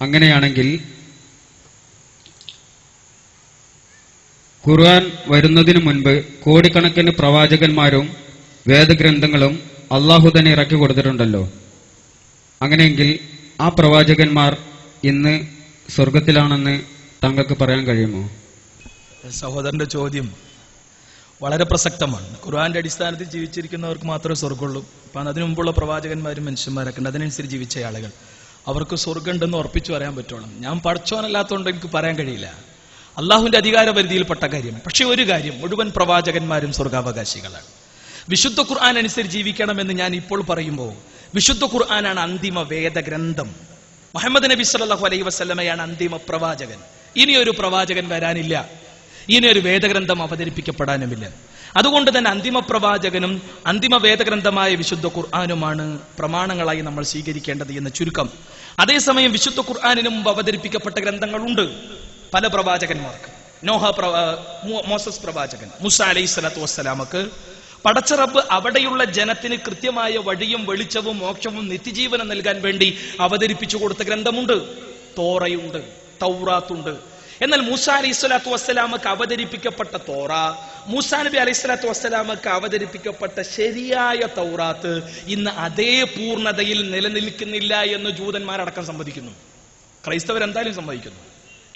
അങ്ങനെയാണെങ്കിൽ ഖുർആൻ വരുന്നതിനു മുൻപ് കോടിക്കണക്കിന് പ്രവാചകന്മാരും വേദഗ്രന്ഥങ്ങളും അള്ളാഹു തന്നെ ഇറക്കി കൊടുത്തിട്ടുണ്ടല്ലോ. അങ്ങനെയെങ്കിൽ ആ പ്രവാചകന്മാർ ഇന്ന് സ്വർഗത്തിലാണെന്ന് താങ്കൾക്ക് പറയാൻ കഴിയുമോ? സഹോദരന്റെ ചോദ്യം വളരെ പ്രസക്തമാണ്. ഖുർആന്റെ അടിസ്ഥാനത്തിൽ ജീവിച്ചിരിക്കുന്നവർക്ക് മാത്രമേ സ്വർഗമുള്ളൂ. അപ്പം അതിനു മുമ്പുള്ള പ്രവാചകന്മാരും മനുഷ്യന്മാരൊക്കെ ഉണ്ട്. അതിനനുസരിച്ച് ജീവിച്ച ആളുകൾ. അവർക്ക് സ്വർഗം ഉണ്ടെന്ന് ഉറപ്പിച്ചു പറയാൻ പറ്റുള്ളൂ ഞാൻ പഠിച്ചവനല്ലാത്തതുകൊണ്ട് എനിക്ക് പറയാൻ കഴിയില്ല. അള്ളാഹുവിന്റെ അധികാര പരിധിയിൽപ്പെട്ട കാര്യം. പക്ഷെ ഒരു കാര്യം മുഴുവൻ പ്രവാചകന്മാരും സ്വർഗാവകാശികളാണ്. വിശുദ്ധ ഖുർആൻ അനുസരിച്ച് ജീവിക്കണമെന്ന് ഞാൻ ഇപ്പോൾ പറയുമ്പോൾ വിശുദ്ധ ഖുർആനാണ് അന്തിമ വേദഗ്രന്ഥം. മുഹമ്മദ് നബി സല്ലാഹു അലൈഹി വസ്ലമയാണ് അന്തിമ പ്രവാചകൻ. ഇനിയൊരു പ്രവാചകൻ വരാനില്ല. ഇനിയൊരു വേദഗ്രന്ഥം അവതരിപ്പിക്കപ്പെടാനുമില്ല. അതുകൊണ്ട് തന്നെ അന്തിമ പ്രവാചകനും അന്തിമ വേദഗ്രന്ഥമായ വിശുദ്ധ ഖുർആാനുമാണ് പ്രമാണങ്ങളായി നമ്മൾ സ്വീകരിക്കേണ്ടത് എന്ന ചുരുക്കം. അതേസമയം വിശുദ്ധ ഖുർആാനിന് മുമ്പ് അവതരിപ്പിക്കപ്പെട്ട ഗ്രന്ഥങ്ങളുണ്ട്. പല പ്രവാചകന്മാർക്ക്. നോഹ മോസസ് പ്രവാചകൻ മുസ അലൈഹി സ്വലാത്തു വസ്സലാമക്ക് പടച്ചറബ് അവിടെയുള്ള ജനത്തിന് കൃത്യമായ വഴിയും വെളിച്ചവും മോക്ഷവും നിത്യജീവനം നൽകാൻ വേണ്ടി അവതരിപ്പിച്ചു കൊടുത്ത ഗ്രന്ഥമുണ്ട്. തോറയുണ്ട് തൗറാത്തുണ്ട് എന്നാൽ മൂസ അലൈഹി സ്വലാത്തു വസ്സലാമക്ക് അവതരിപ്പിക്കപ്പെട്ട തോറ മൂസാ നബി അലൈഹി സ്വലാത്തു വസ്സലാമക്ക് അവതരിപ്പിക്കപ്പെട്ട ശരിയായ തൗറാത്ത് ഇന്ന് അതേ പൂർണതയിൽ നിലനിൽക്കുന്നില്ല എന്ന് ജൂതന്മാരടക്കം സമ്മതിക്കുന്നു. ക്രൈസ്തവർ എന്തായാലും സമ്മതിക്കുന്നു.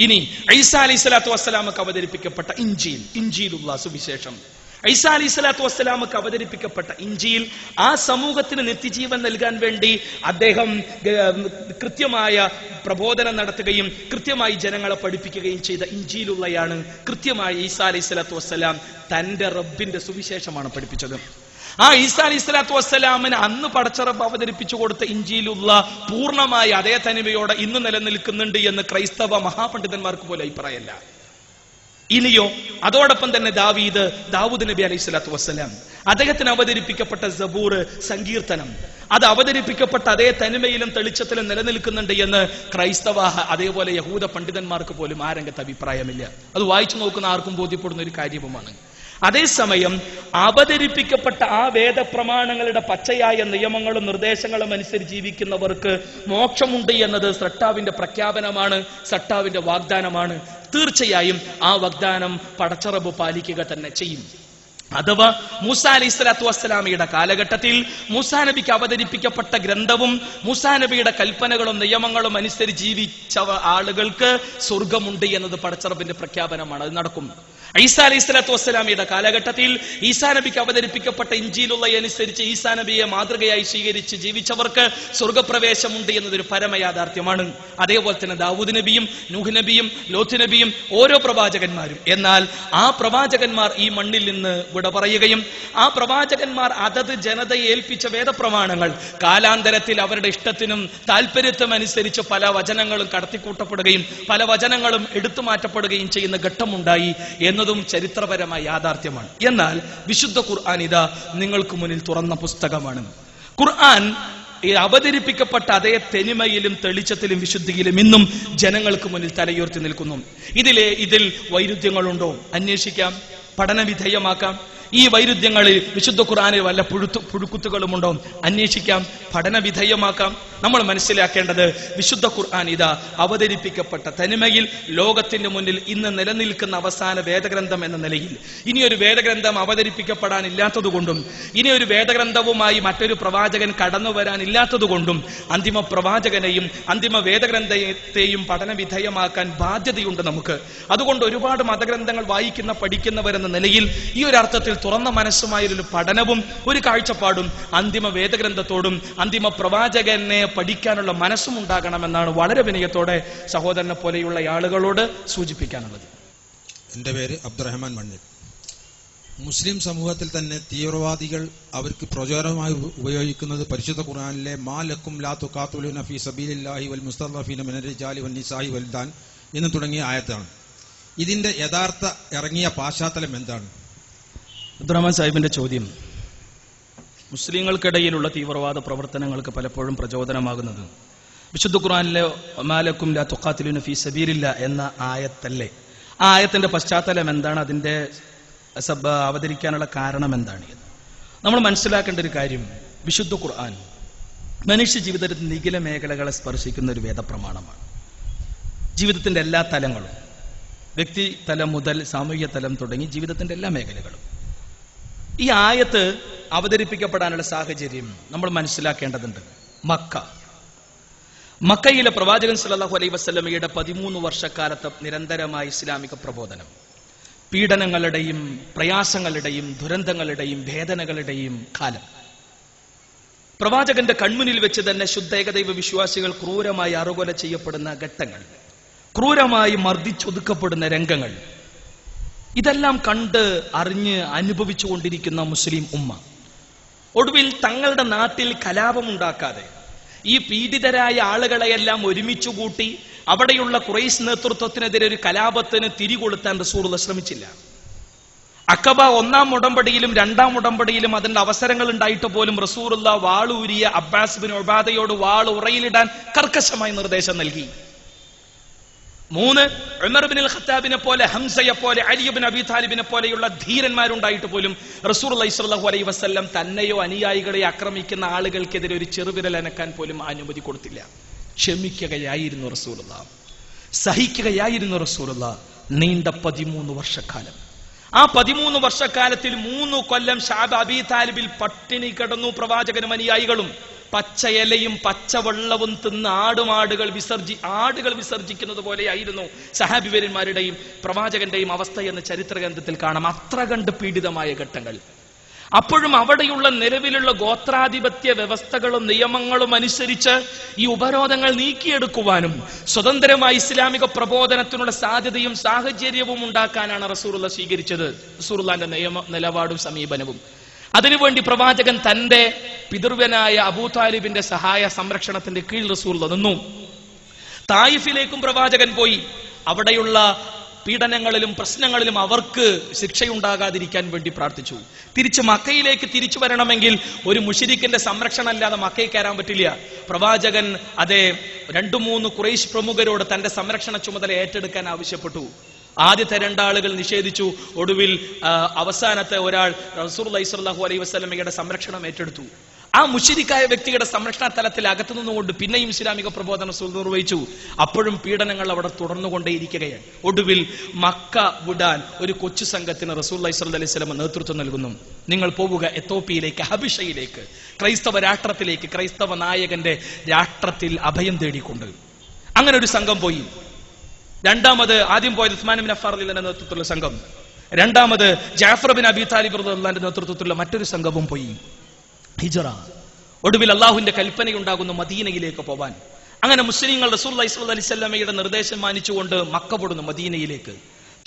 ഇനി ഐസ അലൈഹി സ്വലാത്തു വസ്സലാമക്ക് അവതരിപ്പിക്കപ്പെട്ട ഇഞ്ചിയിൽ ഇഞ്ചിയിലുള്ള സുവിശേഷം. ഐസ അലി സ്വലാത്തു വസ്സലാമക്ക് അവതരിപ്പിക്കപ്പെട്ട ഇഞ്ചിയിൽ ആ സമൂഹത്തിന് നിത്യജീവൻ നൽകാൻ വേണ്ടി അദ്ദേഹം കൃത്യമായ പ്രബോധനം നടത്തുകയും കൃത്യമായി ജനങ്ങളെ പഠിപ്പിക്കുകയും ചെയ്ത ഇഞ്ചിയിലുള്ളയാണ് കൃത്യമായി ഈസാ അലൈഹി സ്വലാത്തു വസ്സലാം തന്റെ റബ്ബിന്റെ സുവിശേഷമാണ് പഠിപ്പിച്ചത്. ആ ഈസാ അലൈഹി സ്വലാത്തു വസ്സലാമിന് അന്ന് പടച്ചറബ് അവതരിപ്പിച്ചു കൊടുത്ത ഇഞ്ചിയിലുള്ള പൂർണമായ അതേ തനിമയോടെ ഇന്ന് നിലനിൽക്കുന്നുണ്ട് എന്ന് ക്രൈസ്തവ മഹാപണ്ഡിതന്മാർക്ക് പോലും അഭിപ്രായമല്ല. ഇനിയോ അതോടൊപ്പം തന്നെ ദാവീദ് ദാവൂദ് നബി അലൈഹി സ്വലാത്തു വസ്സലാം. അദ്ദേഹത്തിന് അവതരിപ്പിക്കപ്പെട്ട സബൂർ സങ്കീർത്തനം. അത് അവതരിപ്പിക്കപ്പെട്ട അതേ തനിമയിലും തെളിച്ചത്തിലും നിലനിൽക്കുന്നുണ്ട് എന്ന് ക്രൈസ്തവ അതേപോലെ യഹൂദ പണ്ഡിതന്മാർക്ക് പോലും ആ രംഗത്ത് അഭിപ്രായമില്ല. അത് വായിച്ചു നോക്കുന്ന ആർക്കും ബോധ്യപ്പെടുന്ന ഒരു കാര്യവുമാണ്. അതേസമയം അവതരിപ്പിക്കപ്പെട്ട ആ വേദപ്രമാണങ്ങളുടെ പച്ചയായ നിയമങ്ങളും നിർദ്ദേശങ്ങളും അനുസരിച്ച് ജീവിക്കുന്നവർക്ക് മോക്ഷമുണ്ട് എന്നത് സട്ടാവിന്റെ പ്രഖ്യാപനമാണ് സട്ടാവിന്റെ വാഗ്ദാനമാണ്. തീർച്ചയായും ആ വാഗ്ദാനം പടച്ചറബ് പാലിക്കുക തന്നെ ചെയ്യും. അഥവാ മൂസ അലി സ്വലാത്തു വസ്സലാമയുടെ കാലഘട്ടത്തിൽ മൂസാ നബിക്ക് അവതരിപ്പിക്കപ്പെട്ട ഗ്രന്ഥവും മൂസാ നബിയുടെ കൽപ്പനകളും നിയമങ്ങളും അനുസരിച്ച് ജീവിച്ച ആളുകൾക്ക് സ്വർഗമുണ്ട് എന്നത് പടച്ചറബിന്റെ പ്രഖ്യാപനമാണ്. അത് നടക്കും. ഈസാ അലൈഹി സ്വലാത്തു വസ്സലാമിയുടെ കാലഘട്ടത്തിൽ ഈസാ നബിക്ക് അവതരിപ്പിക്കപ്പെട്ട ഇഞ്ചിയിലുള്ള അനുസരിച്ച് ഈസാ നബിയെ മാതൃകയായി സ്വീകരിച്ച് ജീവിച്ചവർക്ക് സ്വർഗപ്രവേശമുണ്ട് എന്നതൊരു പരമയാഥാർത്ഥ്യമാണ് അതേപോലെ തന്നെ ദാവൂദ് നബിയും നൂഹ് നബിയും ലോത്ത് നബിയും ഓരോ പ്രവാചകന്മാരും. എന്നാൽ ആ പ്രവാചകന്മാർ ഈ മണ്ണിൽ നിന്ന് വിട പറയുകയും ആ പ്രവാചകന്മാർ അതത് ജനതയെ ഏൽപ്പിച്ച വേദപ്രമാണങ്ങൾ കാലാന്തരത്തിൽ അവരുടെ ഇഷ്ടത്തിനും താല്പര്യത്തിനും അനുസരിച്ച് പല വചനങ്ങളും കടത്തിക്കൂട്ടപ്പെടുകയും പല വചനങ്ങളും എടുത്തു മാറ്റപ്പെടുകയും ചെയ്യുന്ന ഘട്ടമുണ്ടായി. എന്നതും ചരിത്രപരമായ യാഥാർത്ഥ്യമാണ്. എന്നാൽ വിശുദ്ധ ഖുർആൻ ഇതാ നിങ്ങൾക്ക് മുന്നിൽ തുറന്ന പുസ്തകമാണ്. ഖുർആൻ ഈ അവതരിപ്പിക്കപ്പെട്ട അതേ തെനിമയിലും തെളിച്ചത്തിലും വിശുദ്ധിയിലും ഇന്നും ജനങ്ങൾക്ക് മുന്നിൽ തലയുയർത്തി നിൽക്കുന്നു. ഇതിലെ ഇതിൽ വൈരുദ്ധ്യങ്ങളുണ്ടോ? അന്വേഷിക്കാം. പഠനവിധേയമാക്കാം ഈ വൈരുദ്ധ്യങ്ങളിൽ വിശുദ്ധ ഖുർആനിൽ വല്ല പുഴുത്തു പുഴുക്കുത്തുകളുമുണ്ടോ? അന്വേഷിക്കാം. പഠനവിധേയമാക്കാം നമ്മൾ മനസ്സിലാക്കേണ്ടത് വിശുദ്ധ ഖുർആൻ ഇതാ അവതരിപ്പിക്കപ്പെട്ട തനിമയിൽ ലോകത്തിന്റെ മുന്നിൽ ഇന്ന് നിലനിൽക്കുന്ന അവസാന വേദഗ്രന്ഥം എന്ന നിലയിൽ. ഇനിയൊരു വേദഗ്രന്ഥം അവതരിപ്പിക്കപ്പെടാനില്ലാത്തതുകൊണ്ടും ഇനിയൊരു വേദഗ്രന്ഥവുമായി മറ്റൊരു പ്രവാചകൻ കടന്നു വരാനില്ലാത്തതുകൊണ്ടും അന്തിമ പ്രവാചകനെയും അന്തിമ വേദഗ്രന്ഥത്തെയും പഠനവിധേയമാക്കാൻ ബാധ്യതയുണ്ട് നമുക്ക്. അതുകൊണ്ട് ഒരുപാട് മതഗ്രന്ഥങ്ങൾ വായിക്കുന്ന പഠിക്കുന്നവരെന്ന നിലയിൽ ഈ ഒരു അർത്ഥത്തിൽ തുറന്ന മനസ്സുമായൊരു പഠനവും ഒരു കാഴ്ചപ്പാടും അന്തിമ വേദഗ്രന്ഥത്തോടും അന്തിമ പ്രവാചകനെ പഠിക്കാനുള്ള മനസ്സും ഉണ്ടാകണമെന്നാണ് വളരെ വിനയത്തോടെ സഹോദരനെ പോലെയുള്ള ആളുകളോട് സൂചിപ്പിക്കാനുള്ളത്. എന്റെ പേര് അബ്ദുറഹ്മാൻ മണ്ണിൽ. മുസ്ലിം സമൂഹത്തിൽ തന്നെ തീവ്രവാദികൾ അവർക്ക് പ്രചോദനമായി ഉപയോഗിക്കുന്നത് പരിശുദ്ധ ഖുർആനിലെ മാ ലക്കും ലാ ഫീ സബീലില്ലാഹി വൽ മുസ്തഫീന മിനർ റിജാലി വൻ നിസായി വൽദാൻ എന്ന് തുടങ്ങിയ ആയത്താണ്. ഇതിന്റെ യഥാർത്ഥ ഇറങ്ങിയ പാശ്ചാത്തലം എന്താണ്? അബ്ദുറഹ്മാൻ സാഹിബിന്റെ ചോദ്യം മുസ്ലിങ്ങൾക്കിടയിലുള്ള തീവ്രവാദ പ്രവർത്തനങ്ങൾക്ക് പലപ്പോഴും പ്രചോദനമാകുന്നത്. വിശുദ്ധ ഖുർആനിലെ മാലക്കും ലാ തുഖാത്തിലുന ഫീ സബീരില്ല എന്ന ആയത്തല്ലേ? ആ ആയത്തിന്റെ പശ്ചാത്തലം എന്താണ്? അതിന്റെ അവതരിക്കാനുള്ള കാരണം എന്താണ്? നമ്മൾ മനസ്സിലാക്കേണ്ട ഒരു കാര്യം വിശുദ്ധ ഖുർആൻ മനുഷ്യ ജീവിതത്തിൽ നിഖില മേഖലകളെ സ്പർശിക്കുന്ന ഒരു വേദപ്രമാണമാണ്. ജീവിതത്തിന്റെ എല്ലാ തലങ്ങളും വ്യക്തി തലം മുതൽ സാമൂഹിക തലം തുടങ്ങി ജീവിതത്തിന്റെ എല്ലാ മേഖലകളും. ഈ ആയത്ത് അവതരിപ്പിക്കപ്പെടാനുള്ള സാഹചര്യം നമ്മൾ മനസ്സിലാക്കേണ്ടതുണ്ട്. മക്ക. മക്കയിലെ പ്രവാചകൻ സല്ലല്ലാഹു അലൈ വസല്ലമയുടെ പതിമൂന്ന് വർഷക്കാലത്ത് നിരന്തരമായ ഇസ്ലാമിക പ്രബോധനം. പീഡനങ്ങളുടെയും പ്രയാസങ്ങളുടെയും ദുരന്തങ്ങളുടെയും വേദനകളുടെയും കാലം. പ്രവാചകന്റെ കൺമുന്നിൽ വെച്ച് തന്നെ ശുദ്ധ ഏകദൈവ വിശ്വാസികൾ ക്രൂരമായി അറുകൊല ചെയ്യപ്പെടുന്ന ഘട്ടങ്ങൾ. ക്രൂരമായി മർദ്ദിച്ചൊതുക്കപ്പെടുന്ന രംഗങ്ങൾ. ഇതെല്ലാം കണ്ട് അറിഞ്ഞ് അനുഭവിച്ചുകൊണ്ടിരിക്കുന്ന മുസ്ലിം ഉമ്മ. ഒടുവിൽ തങ്ങളുടെ നാട്ടിൽ കലാപമുണ്ടാക്കാതെ ഈ പീഡിതരായ ആളുകളെയെല്ലാം ഒരുമിച്ചു കൂട്ടി അവിടെയുള്ള കുറേശ് നേതൃത്വത്തിനെതിരെ ഒരു കലാപത്തിന് തിരികൊളുത്താൻ റസൂറുള്ള ശ്രമിച്ചില്ല. അക്കബ ഒന്നാം ഉടമ്പടിയിലും രണ്ടാം ഉടമ്പടിയിലും അതിന്റെ അവസരങ്ങൾ ഉണ്ടായിട്ട് പോലും റസൂറുള്ള വാളൂരിയ അബ്ബാസ് ബിൻ ഒബാദയോട് വാൾ ഉറയിലിടാൻ കർക്കശമായി നിർദ്ദേശം നൽകി. മൂന്ന് ഉമർ ബിൻ ഖത്താബിനെ പോലെ ഹംസയെ പോലെ അലിയുബിൻ അബി താലിബിനെ പോലെയുള്ള ധീരന്മാരുണ്ടായിട്ട് പോലും റസൂർ അലൈഹി അലൈ വസ്ല്ലം തന്നെയോ അനുയായികളെ ആക്രമിക്കുന്ന ആളുകൾക്കെതിരെ ഒരു ചെറുവിരൽ അനക്കാൻ പോലും അനുമതി കൊടുത്തില്ല. ക്ഷമിക്കുകയായിരുന്നു റസൂലുള്ള സഹിക്കുകയായിരുന്നു റസൂലുള്ള നീണ്ട പതിമൂന്ന് വർഷക്കാലം. ആ പതിമൂന്ന് വർഷക്കാലത്തിൽ മൂന്ന് കൊല്ലം ഷാബ് അബി താലിബിൽ പട്ടിണി കിടന്നു പ്രവാചകനും അനുയായികളും പച്ചയിലയും പച്ചവെള്ളവും തിന്ന് ആടുമാടുകൾ വിസർജി ആടുകൾ വിസർജിക്കുന്നത് പോലെയായിരുന്നു സഹാബിവരന്മാരുടെയും പ്രവാചകന്റെയും അവസ്ഥ എന്ന് ചരിത്ര ഗ്രന്ഥത്തിൽ കാണാം. അത്ര കണ്ട് പീഡിതമായ ഘട്ടങ്ങൾ. അപ്പോഴും അവിടെയുള്ള നിലവിലുള്ള ഗോത്രാധിപത്യ വ്യവസ്ഥകളും നിയമങ്ങളും അനുസരിച്ച് ഈ ഉപരോധങ്ങൾ നീക്കിയെടുക്കുവാനും സ്വതന്ത്രമായ ഇസ്ലാമിക പ്രബോധനത്തിനുള്ള സാധ്യതയും സാഹചര്യവും ഉണ്ടാക്കാനാണ് റസൂറുള്ള സ്വീകരിച്ചത്. റസൂറുല്ലാന്റെ നിയമ നിലപാടും സമീപനവും. അതിനുവേണ്ടി പ്രവാചകൻ തന്റെ പിതൃവനായ അബൂതാലിബിന്റെ സഹായ സംരക്ഷണത്തിന്റെ കീഴിൽ റസൂൽ നിന്നു. തായിഫിലേക്കും പ്രവാചകൻ പോയി. അവിടെയുള്ള പീഡനങ്ങളിലും പ്രശ്നങ്ങളിലും അവർക്ക് ശിക്ഷയുണ്ടാകാതിരിക്കാൻ വേണ്ടി പ്രാർത്ഥിച്ചു. തിരിച്ച് മക്കയിലേക്ക് തിരിച്ചു വരണമെങ്കിൽ ഒരു മുഷിരിക്കിന്റെ സംരക്ഷണം അല്ലാതെ മക്കയിൽ കയറാൻ പറ്റില്ല. പ്രവാചകൻ അതെ രണ്ടു മൂന്ന് കുറേശ് പ്രമുഖരോട് തന്റെ സംരക്ഷണ ചുമതല ഏറ്റെടുക്കാൻ ആവശ്യപ്പെട്ടു. ആദ്യത്തെ രണ്ടാളുകൾ നിഷേധിച്ചു. ഒടുവിൽ അവസാനത്തെ ഒരാൾ റസൂർ അലൈഹി വസ്ലമയുടെ സംരക്ഷണം ഏറ്റെടുത്തു. ആ മുഷിരിക്കായ വ്യക്തിയുടെ സംരക്ഷണ തലത്തിൽ അകത്തു നിന്നുകൊണ്ട് പിന്നെയും ഇസ്ലാമിക പ്രബോധന നിർവഹിച്ചു. അപ്പോഴും പീഡനങ്ങൾ അവിടെ തുടർന്നുകൊണ്ടേയിരിക്കുകയാണ്. ഒടുവിൽ മക്ക വിടാൻ ഒരു കൊച്ചു സംഘത്തിന് റസൂൽ അലൈഹി സ്വലമ നേതൃത്വം നൽകുന്നു. നിങ്ങൾ പോവുക എത്തോപ്പിയിലേക്ക് ഹബിഷയിലേക്ക് ക്രൈസ്തവ രാഷ്ട്രത്തിലേക്ക് ക്രൈസ്തവ നായകന്റെ രാഷ്ട്രത്തിൽ അഭയം തേടിക്കൊണ്ട്. അങ്ങനെ ഒരു സംഘം പോയി. രണ്ടാമത് ആദ്യം പോയത് ഉസ്മാൻ ബിൻ അലിന്റെ നേതൃത്വത്തിലുള്ള സംഘം. രണ്ടാമത് ജാഫർ ബിൻ അബി താലിബ് നേതൃത്വത്തിലുള്ള മറ്റൊരു സംഘവും പോയി. ഹിജറ. ഒടുവിൽ അള്ളാഹുവിന്റെ കൽപ്പനയുണ്ടാകുന്ന മദീനയിലേക്ക് പോവാൻ. അങ്ങനെ മുസ്ലിങ്ങൾ റസൂൽ അലൈഹി സ്വലമയുടെ നിർദ്ദേശം മാനിച്ചുകൊണ്ട് മക്ക വിടുന്നു മദീനയിലേക്ക്.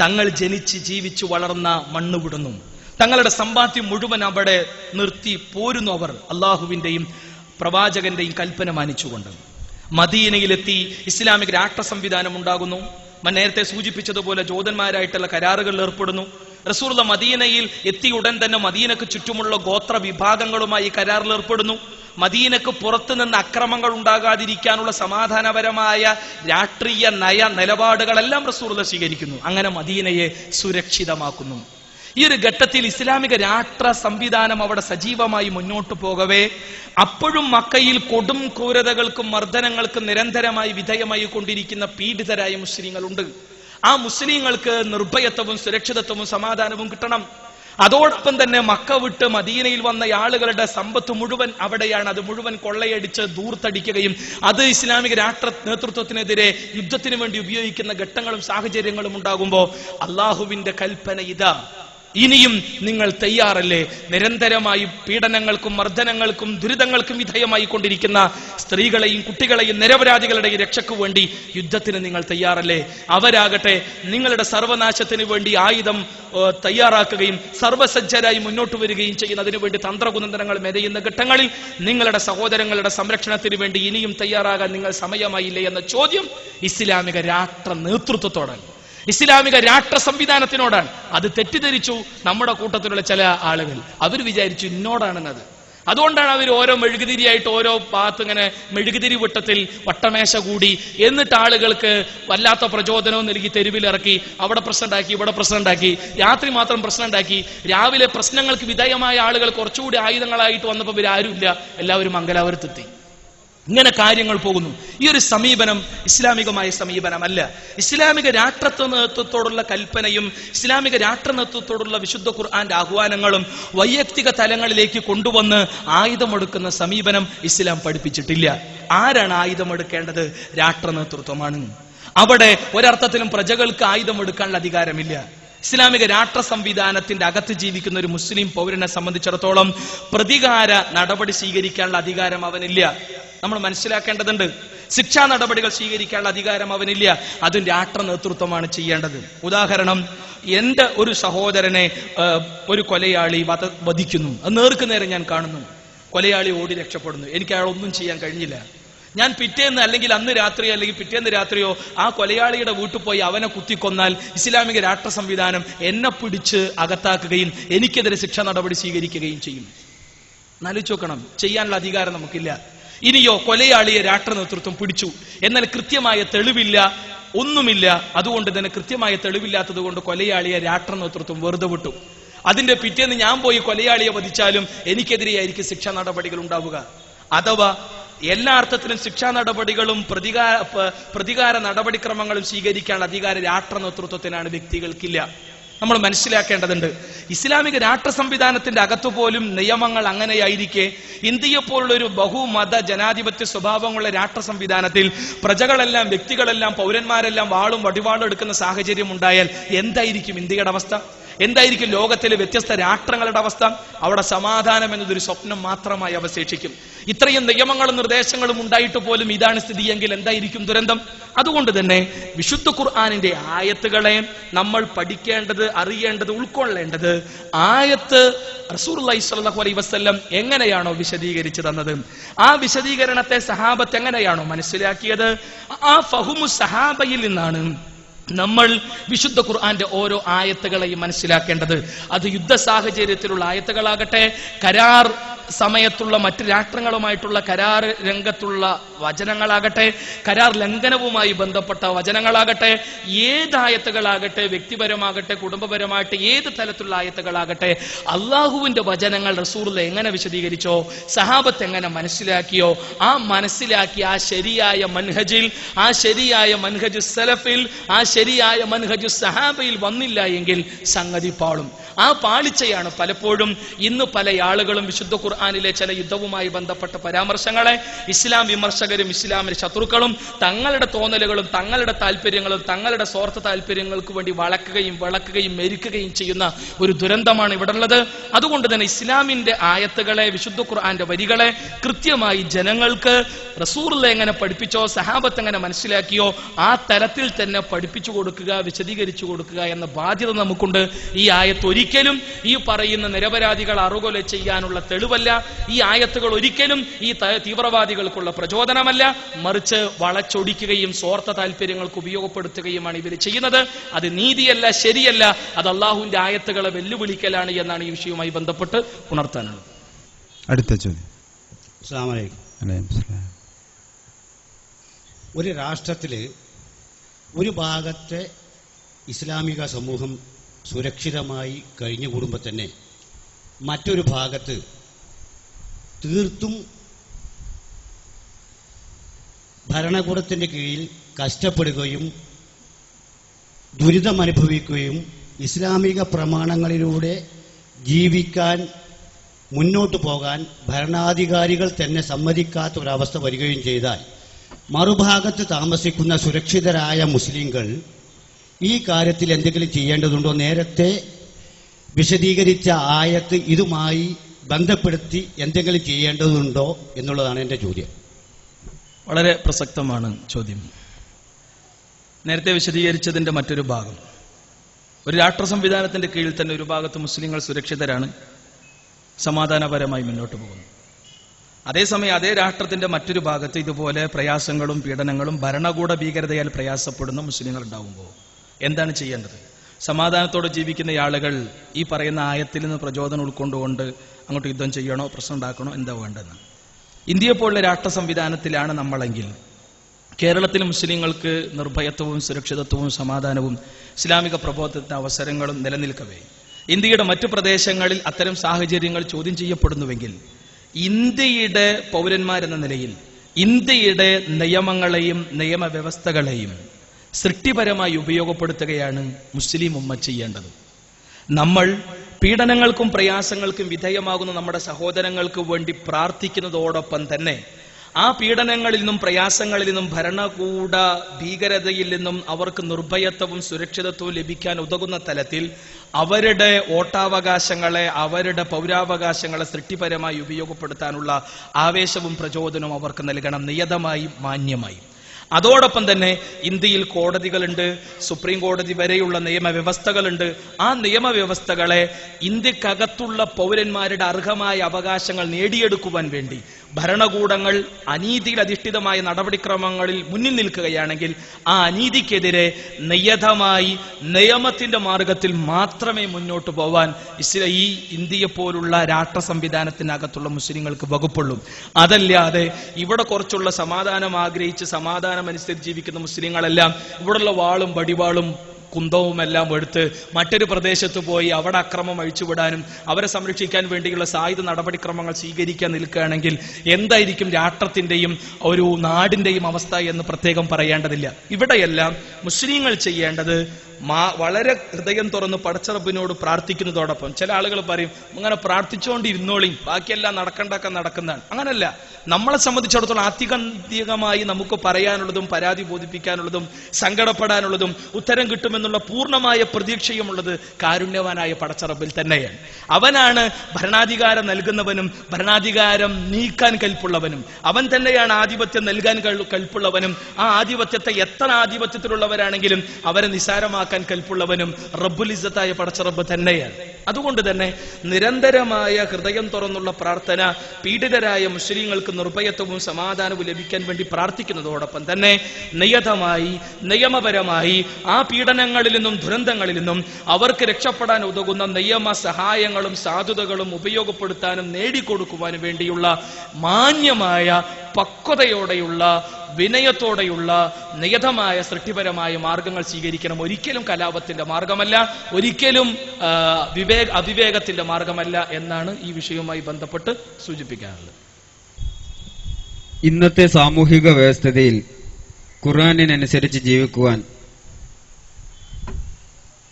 തങ്ങൾ ജനിച്ച് ജീവിച്ചു വളർന്ന മണ്ണ് വിടുന്നു. തങ്ങളുടെ സമ്പാദ്യം മുഴുവൻ അവിടെ നിർത്തി പോരുന്നു അവർ അള്ളാഹുവിന്റെയും പ്രവാചകന്റെയും കൽപ്പന മാനിച്ചുകൊണ്ട്. മദീനയിലെത്തി ഇസ്ലാമിക രാഷ്ട്ര സംവിധാനം ഉണ്ടാകുന്നു. നേരത്തെ സൂചിപ്പിച്ചതുപോലെ ജോതന്മാരായിട്ടുള്ള കരാറുകളിൽ ഏർപ്പെടുന്നു. റസൂർല മദീനയിൽ എത്തിയ ഉടൻ തന്നെ മദീനക്ക് ചുറ്റുമുള്ള ഗോത്ര വിഭാഗങ്ങളുമായി കരാറിൽ ഏർപ്പെടുന്നു. മദീനക്ക് പുറത്തു നിന്ന് അക്രമങ്ങൾ ഉണ്ടാകാതിരിക്കാനുള്ള സമാധാനപരമായ രാഷ്ട്രീയ നയ നിലപാടുകളെല്ലാം റസൂർല സ്വീകരിക്കുന്നു. അങ്ങനെ മദീനയെ സുരക്ഷിതമാക്കുന്നു. ഈ ഒരു ഘട്ടത്തിൽ ഇസ്ലാമിക രാഷ്ട്ര സംവിധാനം അവിടെ സജീവമായി മുന്നോട്ട് പോകവേ. അപ്പോഴും മക്കയിൽ കൊടും ക്രൂരതകൾക്കും മർദ്ദനങ്ങൾക്കും നിരന്തരമായി വിധേയമായി കൊണ്ടിരിക്കുന്ന പീഡിതരായ മുസ്ലിങ്ങളുണ്ട്. ആ മുസ്ലിങ്ങൾക്ക് നിർഭയത്വവും സുരക്ഷിതത്വവും സമാധാനവും കിട്ടണം. അതോടൊപ്പം തന്നെ മക്ക വിട്ട് മദീനയിൽ വന്ന ആളുകളുടെ സമ്പത്ത് മുഴുവൻ അവിടെയാണ്. അത് മുഴുവൻ കൊള്ളയടിച്ച് ദൂർത്തടിക്കുകയും അത് ഇസ്ലാമിക രാഷ്ട്ര നേതൃത്വത്തിനെതിരെ യുദ്ധത്തിന് വേണ്ടി ഉപയോഗിക്കുന്ന ഘട്ടങ്ങളും സാഹചര്യങ്ങളും ഉണ്ടാകുമ്പോൾ അള്ളാഹുവിന്റെ കൽപ്പന ഇതാ. ഇനിയും നിങ്ങൾ തയ്യാറല്ലേ? നിരന്തരമായി പീഡനങ്ങൾക്കും മർദ്ദനങ്ങൾക്കും ദുരിതങ്ങൾക്കും വിധേയമായി കൊണ്ടിരിക്കുന്ന സ്ത്രീകളെയും കുട്ടികളെയും നിരപരാധികളുടെയും രക്ഷയ്ക്കു വേണ്ടി യുദ്ധത്തിന് നിങ്ങൾ തയ്യാറല്ലേ? അവരാകട്ടെ നിങ്ങളുടെ സർവനാശത്തിന് വേണ്ടി ആയുധം തയ്യാറാക്കുകയും സർവസജ്ജരായി മുന്നോട്ട് വരികയും ചെയ്യുന്നതിനു വേണ്ടി തന്ത്രകുതന്ത്രങ്ങൾ മെനയുന്ന ഘട്ടങ്ങളിൽ നിങ്ങളുടെ സഹോദരങ്ങളുടെ സംരക്ഷണത്തിന് വേണ്ടി ഇനിയും തയ്യാറാകാൻ നിങ്ങൾ സമയമായില്ലേ എന്ന ചോദ്യം ഇസ്ലാമിക രാഷ്ട്ര നേതൃത്വത്തോടാണ് ഇസ്ലാമിക രാഷ്ട്ര സംവിധാനത്തിനോടാണ്. അത് തെറ്റിദ്ധരിച്ചു നമ്മുടെ കൂട്ടത്തിലുള്ള ചില ആളുകൾ. അവർ വിചാരിച്ചു ഇന്നോടാണെന്നത്. അതുകൊണ്ടാണ് അവർ ഓരോ മെഴുകുതിരിയായിട്ട് ഓരോ ഭാഗത്ത് ഇങ്ങനെ മെഴുകുതിരി വട്ടത്തിൽ വട്ടമേശ കൂടി എന്നിട്ട് ആളുകൾക്ക് വല്ലാത്ത പ്രചോദനവും നൽകി തെരുവിലിറക്കി അവിടെ പ്രശ്നമുണ്ടാക്കി ഇവിടെ പ്രശ്നമുണ്ടാക്കി രാത്രി മാത്രം പ്രശ്നം ഉണ്ടാക്കി രാവിലെ പ്രശ്നങ്ങൾക്ക് വിധേയമായ ആളുകൾ കുറച്ചുകൂടി ആയുധങ്ങളായിട്ട് വന്നപ്പോൾ ഇവരാരുമില്ല. എല്ലാവരും മംഗലാപുരത്തെത്തി. ഇങ്ങനെ കാര്യങ്ങൾ പോകുന്നു. ഈ ഒരു സമീപനം ഇസ്ലാമികമായ സമീപനമല്ല. ഇസ്ലാമിക രാഷ്ട്രത്വ നേതൃത്വത്തോടുള്ള കൽപ്പനയും ഇസ്ലാമിക രാഷ്ട്ര നേതൃത്വത്തോടുള്ള വിശുദ്ധ ഖുർആന്റെ ആഹ്വാനങ്ങളും വൈയക്തിക തലങ്ങളിലേക്ക് കൊണ്ടുവന്ന് ആയുധമെടുക്കുന്ന സമീപനം ഇസ്ലാം പഠിപ്പിച്ചിട്ടില്ല. ആരാണ് ആയുധമെടുക്കേണ്ടത്? രാഷ്ട്ര നേതൃത്വമാണ് അവിടെ ഒരർത്ഥത്തിലും പ്രജകൾക്ക് ആയുധമെടുക്കാനുള്ള അധികാരമില്ല. ഇസ്ലാമിക രാഷ്ട്ര സംവിധാനത്തിന്റെ അകത്ത് ജീവിക്കുന്ന ഒരു മുസ്ലിം പൗരനെ സംബന്ധിച്ചിടത്തോളം പ്രതികാര നടപടി സ്വീകരിക്കാനുള്ള അധികാരം അവനില്ല. നമ്മൾ മനസ്സിലാക്കേണ്ടതുണ്ട്. ശിക്ഷാ നടപടികൾ സ്വീകരിക്കാനുള്ള അധികാരം അവനില്ല. അതും രാഷ്ട്ര നേതൃത്വമാണ് ചെയ്യേണ്ടത്. ഉദാഹരണം എന്റെ ഒരു സഹോദരനെ ഒരു കൊലയാളി വധ വധിക്കുന്നു. അത് നേർക്ക് നേരെ ഞാൻ കാണുന്നു. കൊലയാളി ഓടി രക്ഷപ്പെടുന്നു. എനിക്ക് അയാൾ ഒന്നും ചെയ്യാൻ കഴിഞ്ഞില്ല. ഞാൻ പിറ്റേന്ന് അല്ലെങ്കിൽ അന്ന് രാത്രിയോ അല്ലെങ്കിൽ പിറ്റേന്ന് രാത്രിയോ ആ കൊലയാളിയുടെ വീട്ടിൽ പോയി അവനെ കുത്തിക്കൊന്നാൽ ഇസ്ലാമിക രാഷ്ട്ര സംവിധാനം എന്നെ പിടിച്ച് അകത്താക്കുകയും എനിക്കെതിരെ ശിക്ഷാ നടപടി സ്വീകരിക്കുകയും ചെയ്യും. എന്നാലോചിച്ച് നോക്കണം. ചെയ്യാനുള്ള അധികാരം നമുക്കില്ല. ഇനിയോ കൊലയാളിയെ രാഷ്ട്ര നേതൃത്വം പിടിച്ചു. എന്നാൽ കൃത്യമായ തെളിവില്ല ഒന്നുമില്ല. അതുകൊണ്ട് തന്നെ കൃത്യമായ തെളിവില്ലാത്തത് കൊണ്ട് കൊലയാളിയെ രാഷ്ട്ര നേതൃത്വം വെറുതെ വിട്ടു. അതിന്റെ പിറ്റേന്ന് ഞാൻ പോയി കൊലയാളിയെ വധിച്ചാലും എനിക്കെതിരെയായിരിക്കും ശിക്ഷാ നടപടികൾ ഉണ്ടാവുക. അഥവാ എല്ലാ അർത്ഥത്തിലും ശിക്ഷാ നടപടികളും പ്രതികാര പ്രതികാര നടപടിക്രമങ്ങളും സ്വീകരിക്കാനുള്ള അധികാര രാഷ്ട്ര നേതൃത്വത്തിനാണ് വ്യക്തികൾക്കില്ല. നമ്മൾ മനസ്സിലാക്കേണ്ടതുണ്ട്. ഇസ്ലാമിക രാഷ്ട്ര സംവിധാനത്തിന്റെ അകത്തു പോലും നിയമങ്ങൾ അങ്ങനെയായിരിക്കെ ഇന്ത്യയെ പോലുള്ള ഒരു ബഹുമത ജനാധിപത്യ സ്വഭാവമുള്ള രാഷ്ട്ര സംവിധാനത്തിൽ പ്രജകളെല്ലാം വ്യക്തികളെല്ലാം പൗരന്മാരെല്ലാം വാളും വടിവാളും എടുക്കുന്ന സാഹചര്യം ഉണ്ടായാൽ എന്തായിരിക്കും ഇന്ത്യയുടെ അവസ്ഥ? എന്തായിരിക്കും ലോകത്തിലെ വ്യത്യസ്ത രാഷ്ട്രങ്ങളുടെ അവസ്ഥ? അവിടെ സമാധാനം എന്നതൊരു സ്വപ്നം മാത്രമായി അവശേഷിക്കും. ഇത്രയും നിയമങ്ങളും നിർദ്ദേശങ്ങളും ഉണ്ടായിട്ട് പോലും ഇതാണ് സ്ഥിതിയെങ്കിൽ എന്തായിരിക്കും ദുരന്തം? അതുകൊണ്ട് തന്നെ വിശുദ്ധ ഖുർആാനിന്റെ ആയത്തുകളെ നമ്മൾ പഠിക്കേണ്ടത് അറിയേണ്ടത് ഉൾക്കൊള്ളേണ്ടത് ആയത്ത് റസൂർ അലൈഹി വസ്ല്ലം എങ്ങനെയാണോ വിശദീകരിച്ചു തന്നത്? ആ വിശദീകരണത്തെ സഹാബത്ത് എങ്ങനെയാണോ മനസ്സിലാക്കിയത്? ആ ഫഹുമു സഹാബയിൽ നിന്നാണ് നമ്മൾ വിശുദ്ധ ഖുർആന്റെ ഓരോ ആയത്തുകളെയും മനസ്സിലാക്കേണ്ടത് അത് യുദ്ധ സാഹചര്യത്തിലുള്ള ആയത്തുകളാകട്ടെ കരാർ സമയത്തുള്ള മറ്റ് രാഷ്ട്രങ്ങളുമായിട്ടുള്ള കരാർ രംഗത്തുള്ള വചനങ്ങളാകട്ടെ കരാർ ലംഘനവുമായി ബന്ധപ്പെട്ട വചനങ്ങളാകട്ടെ ഏത് ആയത്തുകളാകട്ടെ വ്യക്തിപരമാകട്ടെ കുടുംബപരമായിട്ട് ഏത് തലത്തിലുള്ള ആയത്തുകളാകട്ടെ അള്ളാഹുവിന്റെ വചനങ്ങൾ റസൂറിൽ എങ്ങനെ വിശദീകരിച്ചോ സഹാബത്ത് എങ്ങനെ മനസ്സിലാക്കിയോ ആ മനസ്സിലാക്കി ആ ശരിയായ മൻഹജിൽ ആ ശരിയായ മൻഹജു സലഫിൽ ആ ശരിയായ മൻഹജു സഹാബയിൽ വന്നില്ല എങ്കിൽ സംഗതി പാളും. ആ പാളിച്ചയാണ് പലപ്പോഴും ഇന്ന് പല ആളുകളും വിശുദ്ധ ഖുർആാനിലെ ചില യുദ്ധവുമായി ബന്ധപ്പെട്ട പരാമർശങ്ങളെ ഇസ്ലാം വിമർശകരും ഇസ്ലാമിന്റെ ശത്രുക്കളും തങ്ങളുടെ തോന്നലുകളും തങ്ങളുടെ താല്പര്യങ്ങളും തങ്ങളുടെ സ്വാർത്ഥ താല്പര്യങ്ങൾക്ക് വേണ്ടി വളക്കുകയും വിളക്കുകയും മെരിക്കുകയും ചെയ്യുന്ന ഒരു ദുരന്തമാണ് ഇവിടെ ഉള്ളത്. അതുകൊണ്ട് തന്നെ ഇസ്ലാമിന്റെ ആയത്തുകളെ വിശുദ്ധ ഖുർആന്റെ വരികളെ കൃത്യമായി ജനങ്ങൾക്ക് റസൂറിൽ എങ്ങനെ പഠിപ്പിച്ചോ സഹാബത്ത് എങ്ങനെ മനസ്സിലാക്കിയോ ആ തരത്തിൽ തന്നെ പഠിപ്പിച്ചു കൊടുക്കുക വിശദീകരിച്ചു കൊടുക്കുക എന്ന ബാധ്യത നമുക്കുണ്ട്. ഈ ആയത്ത് ഒരിക്കലും ഈ പറയുന്ന നിരപരാധികൾ അറുകൊല ചെയ്യാനുള്ള തെളിവല്ല ഈ ആയത്തുകൾ ഒരിക്കലും ഈ തീവ്രവാദികൾക്കുള്ള പ്രചോദനമല്ല. മറിച്ച് വളച്ചൊടിക്കുകയും സ്വാർത്ഥ താല്പര്യങ്ങൾക്ക് ഉപയോഗപ്പെടുത്തുകയുമാണ് ഇവർ ചെയ്യുന്നത്. അത് നീതിയല്ല ശരിയല്ല. അത് അള്ളാഹുവിന്റെ ആയത്തുകളെ വെല്ലുവിളിക്കലാണ് എന്നാണ് ഈ വിഷയവുമായി ബന്ധപ്പെട്ട് ഉണർത്താനുള്ളത്. അടുത്ത ചോദ്യം. ഒരു രാഷ്ട്രത്തിൽ ഒരു ഭാഗത്തെ ഇസ്ലാമിക സമൂഹം സുരക്ഷിതമായി കഴിഞ്ഞുകൂടുമ്പോൾ തന്നെ മറ്റൊരു ഭാഗത്ത് തീർത്തും ഭരണകൂടത്തിന്റെ കീഴിൽ കഷ്ടപ്പെടുകയും ദുരിതമനുഭവിക്കുകയും ഇസ്ലാമിക പ്രമാണങ്ങളിലൂടെ ജീവിക്കാൻ മുന്നോട്ട് പോകാൻ ഭരണാധികാരികൾ തന്നെ സമ്മതിക്കാത്ത ഒരവസ്ഥ വരികയും ചെയ്താൽ മറുഭാഗത്ത് താമസിക്കുന്ന സുരക്ഷിതരായ മുസ്ലിങ്ങൾ ഈ കാര്യത്തിൽ എന്തെങ്കിലും ചെയ്യേണ്ടതുണ്ടോ? നേരത്തെ വിശദീകരിച്ച ആയത്ത് ഇതുമായി ബന്ധപ്പെടുത്തി എന്തെങ്കിലും ചെയ്യേണ്ടതുണ്ടോ എന്നുള്ളതാണ് എന്റെ ചോദ്യം. വളരെ പ്രസക്തമാണ് ചോദ്യം. നേരത്തെ വിശദീകരിച്ചതിന്റെ മറ്റൊരു ഭാഗം. ഒരു രാഷ്ട്ര സംവിധാനത്തിന്റെ കീഴിൽ തന്നെ ഒരു ഭാഗത്ത് മുസ്ലിങ്ങൾ സുരക്ഷിതരാണ് സമാധാനപരമായി മുന്നോട്ട് പോകുന്നു. അതേസമയം അതേ രാഷ്ട്രത്തിന്റെ മറ്റൊരു ഭാഗത്ത് ഇതുപോലെ പ്രയാസങ്ങളും പീഡനങ്ങളും ഭരണകൂട ഭീകരതയാൽ പ്രയാസപ്പെടുന്ന മുസ്ലിങ്ങൾ ഉണ്ടാവുമ്പോൾ എന്താണ് ചെയ്യേണ്ടത്? സമാധാനത്തോടെ ജീവിക്കുന്ന ആളുകൾ ഈ പറയുന്ന ആയത്തിൽ നിന്ന് പ്രചോദനം ഉൾക്കൊണ്ടുകൊണ്ട് അങ്ങോട്ട് യുദ്ധം ചെയ്യണോ പ്രശ്നം ഉണ്ടാക്കണോ എന്താ വേണ്ടെന്ന് ഇന്ത്യയെ പോലുള്ള രാഷ്ട്ര സംവിധാനത്തിലാണ് നമ്മളെങ്കിൽ. കേരളത്തിലെ മുസ്ലിങ്ങൾക്ക് നിർഭയത്വവും സുരക്ഷിതത്വവും സമാധാനവും ഇസ്ലാമിക പ്രബോധത്തിന്റെ അവസരങ്ങളും നിലനിൽക്കവേ. ഇന്ത്യയുടെ മറ്റു പ്രദേശങ്ങളിൽ അത്തരം സാഹചര്യങ്ങൾ ചോദ്യം ചെയ്യപ്പെടുന്നുവെങ്കിൽ ഇന്ത്യയുടെ പൗരന്മാരെന്ന നിലയിൽ ഇന്ത്യയുടെ നിയമങ്ങളെയും നിയമവ്യവസ്ഥകളെയും സൃഷ്ടിപരമായി ഉപയോഗപ്പെടുത്തുകയാണ് മുസ്ലിം ഉമ്മ ചെയ്യേണ്ടത്. നമ്മൾ പീഡനങ്ങൾക്കും പ്രയാസങ്ങൾക്കും വിധേയമാകുന്ന നമ്മുടെ സഹോദരങ്ങൾക്ക് വേണ്ടി പ്രാർത്ഥിക്കുന്നതോടൊപ്പം തന്നെ ആ പീഡനങ്ങളിൽ നിന്നും പ്രയാസങ്ങളിൽ നിന്നും ഭരണകൂട ഭീകരതയിൽ നിന്നും അവർക്ക് നിർഭയത്വവും സുരക്ഷിതത്വവും ലഭിക്കാൻ ഉതകുന്ന തലത്തിൽ അവരുടെ ഓട്ടാവകാശങ്ങളെ അവരുടെ പൗരാവകാശങ്ങളെ സൃഷ്ടിപരമായി ഉപയോഗപ്പെടുത്താനുള്ള ആവേശവും പ്രചോദനവും അവർക്ക് നൽകണം. നിയതമായി മാന്യമായി. അതോടൊപ്പം തന്നെ ഇന്ത്യയിൽ കോടതികളുണ്ട് സുപ്രീം കോടതി വരെയുള്ള നിയമവ്യവസ്ഥകളുണ്ട്. ആ നിയമവ്യവസ്ഥകളെ ഇന്ത്യക്കകത്തുള്ള പൗരന്മാരുടെ അർഹമായ അവകാശങ്ങൾ നേടിയെടുക്കുവാൻ വേണ്ടി ഭരണകൂടങ്ങൾ അനീതിയിൽ അധിഷ്ഠിതമായ നടപടിക്രമങ്ങളിൽ മുന്നിൽ നിൽക്കുകയാണെങ്കിൽ ആ അനീതിക്കെതിരെ നിയതമായി നിയമത്തിന്റെ മാർഗത്തിൽ മാത്രമേ മുന്നോട്ട് പോവാൻ ഇസ്ര ഈ ഇന്ത്യയെ പോലുള്ള രാഷ്ട്ര സംവിധാനത്തിനകത്തുള്ള മുസ്ലിങ്ങൾക്ക് വകുപ്പുള്ളൂ. അതല്ലാതെ ഇവിടെ കുറച്ചുള്ള സമാധാനം ആഗ്രഹിച്ച് സമാധാനം അനുസരിച്ച് ജീവിക്കുന്ന മുസ്ലിങ്ങളെല്ലാം ഇവിടെയുള്ള വാളും വടിവാളും കുന്തവും എല്ലാം എടുത്ത് മറ്റൊരു പ്രദേശത്ത് പോയി അവിടെ അക്രമം അഴിച്ചുവിടാനും അവരെ സംരക്ഷിക്കാൻ വേണ്ടിയുള്ള സായുധ നടപടിക്രമങ്ങൾ സ്വീകരിക്കാൻ നിൽക്കുകയാണെങ്കിൽ എന്തായിരിക്കും രാഷ്ട്രത്തിന്റെയും ഒരു നാടിന്റെയും അവസ്ഥ എന്ന് പ്രത്യേകം പറയേണ്ടതില്ല. ഇവിടെയെല്ലാം മുസ്ലിങ്ങൾ ചെയ്യേണ്ടത് മാ വളരെ ഹൃദയം തുറന്ന് പടച്ചറബിനോട് പ്രാർത്ഥിക്കുന്നതോടൊപ്പം ചില ആളുകൾ പറയും അങ്ങനെ പ്രാർത്ഥിച്ചുകൊണ്ടിരുന്നോളി ബാക്കിയെല്ലാം നടക്കണ്ടൊക്കെ നടക്കുന്നതാണ്. അങ്ങനല്ല. നമ്മളെ സംബന്ധിച്ചിടത്തോളം ആത്യന്തികമായി നമുക്ക് പറയാനുള്ളതും പരാതി ബോധിപ്പിക്കാനുള്ളതും സങ്കടപ്പെടാനുള്ളതും ഉത്തരം കിട്ടുമെന്നുള്ള പൂർണമായ പ്രതീക്ഷയുമുള്ളത് കാരുണ്യവാനായ പടച്ചറബിൽ തന്നെയാണ്. അവനാണ് ഭരണാധികാരം നൽകുന്നവനും ഭരണാധികാരം നീക്കാൻ കൽപ്പുള്ളവനും. അവൻ തന്നെയാണ് ആധിപത്യം നൽകാൻ കൽപ്പുള്ളവനും. ആ ആധിപത്യത്തെ എത്ര ആധിപത്യത്തിലുള്ളവരാണെങ്കിലും അവരെ നിസാരമാക്കാൻ കൽപ്പുള്ളവനും റബ്ബുൽ ഇസ്സത്തായ പടച്ചറബ് തന്നെയാണ്. അതുകൊണ്ട് തന്നെ നിരന്തരമായ ഹൃദയം തുറന്നുള്ള പ്രാർത്ഥന പീഡിതരായ മുസ്ലിങ്ങൾക്ക് നിർഭയത്വവും സമാധാനവും ലഭിക്കാൻ വേണ്ടി പ്രാർത്ഥിക്കുന്നതോടൊപ്പം തന്നെ നിയതമായി നിയമപരമായി ആ പീഡനങ്ങളിൽ നിന്നും ദുരന്തങ്ങളിൽ നിന്നും അവർക്ക് രക്ഷപ്പെടാൻ ഉതകുന്ന നിയമ സഹായങ്ങളും സാധുതകളും ഉപയോഗപ്പെടുത്താനും നേടിക്കൊടുക്കുവാനും വേണ്ടിയുള്ള മാന്യമായ പക്വതയോടെയുള്ള വിനയത്തോടെയുള്ള നിയതമായ സൃഷ്ടിപരമായ മാർഗങ്ങൾ സ്വീകരിക്കണം. ഒരിക്കലും കലാപത്തിന്റെ മാർഗമല്ല ഒരിക്കലും വിവേക അവിവേകത്തിന്റെ മാർഗമല്ല എന്നാണ് ഈ വിഷയവുമായി ബന്ധപ്പെട്ട് സൂചിപ്പിക്കാനുള്ളത് ഇന്നത്തെ സാമൂഹിക വ്യവസ്ഥതയിൽ ഖുർആാനിനനുസരിച്ച് ജീവിക്കുവാൻ